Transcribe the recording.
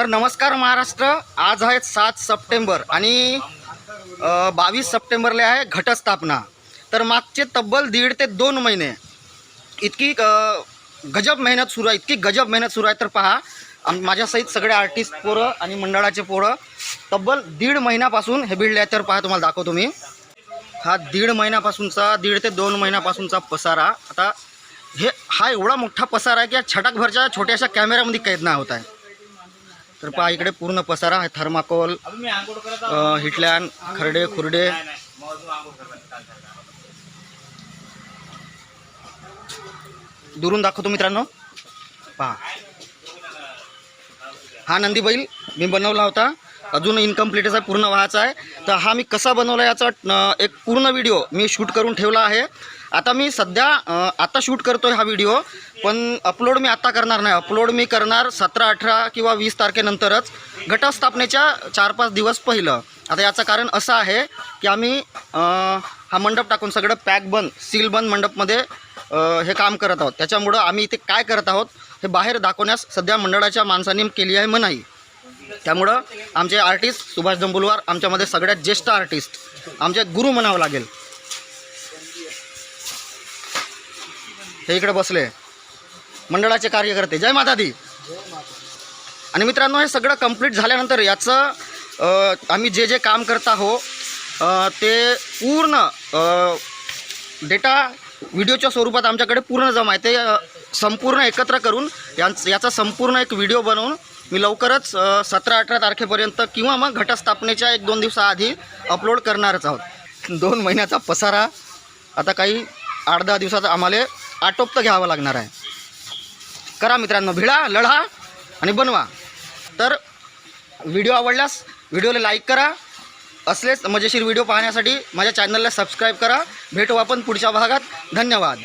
तर नमस्कार महाराष्ट्र. आज आहेत सात सप्टेंबर आणि बावीस सप्टेंबरला आहे घटस्थापना. तर मागचे तब्बल दीड ते दोन महिने इतकी गजब मेहनत सुरू आहे. इतकी गजब मेहनत सुरू आहे. तर पहा आम माझ्यासहित सगळे आर्टिस्ट पोरं आणि मंडळाचे पोरं तब्बल दीड महिन्यापासून हे बिल्ड आहे. तर पहा तुम्हाला दाखवतो मी. हा दीड महिन्यापासूनचा दीड ते दोन महिन्यापासूनचा पसारा. आता हे हा एवढा मोठा पसारा आहे की या छटाकभरच्या छोट्याशा कॅमेऱ्यामध्ये कैद नाही होत आहे. तर पहा इकडे पूर्ण पसारा. आहे थर्माकोल हिटलॅन खरडे खुरडे. दुरून दाखवतो मित्रांनो. पहा. हा नंदी बैल मी बनवला होता. अजून इनकम्प्लीटच आहे पूर्ण व्हायचा आहे. तर हा मी कसा बनवला याचा एक पूर्ण व्हिडिओ मी शूट करून ठेवला आहे. आता मी सध्या आता शूट करतो आहे हा व्हिडिओ पण अपलोड मी आता करणार नाही. अपलोड मी करणार सतरा अठरा किंवा वीस तारखेनंतरच घटस्थापनेच्या चार पाच दिवस पहिलं. आता याचं कारण असं आहे की आम्ही हा मंडप टाकून सगळं पॅक बंद सील बंद मंडपमध्ये हे काम करत आहोत. त्याच्यामुळं आम्ही इथे काय करत आहोत हे बाहेर दाखवण्यास सध्या मंडळाच्या माणसांनी केली आहे मनाई त्यामुळं आमचे आर्टिस्ट सुभाष दंबुलवार आमच्यामध्ये सगळ्यात ज्येष्ठ आर्टिस्ट आमचे गुरु म्हणावं लागेल. हे इकडे बसले. मंडळाचे कार्यकर्ते. जय माता दी आणि मित्रांनो हे सगळं कंप्लीट झाल्यानंतर याचं आम्ही जे जे काम करत आहो ते पूर्ण डेटा व्हिडिओच्या स्वरूपात आमच्याकडे पूर्ण जमा आहे. ते संपूर्ण एकत्र करून यांच याचा संपूर्ण एक व्हिडिओ बनवून मी लवकरच सतरा अठरा तारखेपर्यंत किंवा मग घटस्थापनेच्या एक दोन दिवसाआधी अपलोड करणारच आहोत. दोन महिन्याचा पसारा आता काही आठ दहा दिवसाचा आम्हाला आटोपतं घ्यावं लागणार आहे. करा मित्रांनो भिडा लढा आणि बनवा. तर व्हिडिओ आवडल्यास व्हिडिओला लाईक करा असलेच मजेशीर व्हिडिओ पाहण्यासाठी माझ्या चॅनलला सबस्क्राईब करा. भेटू आपण पुढच्या भागात. धन्यवाद.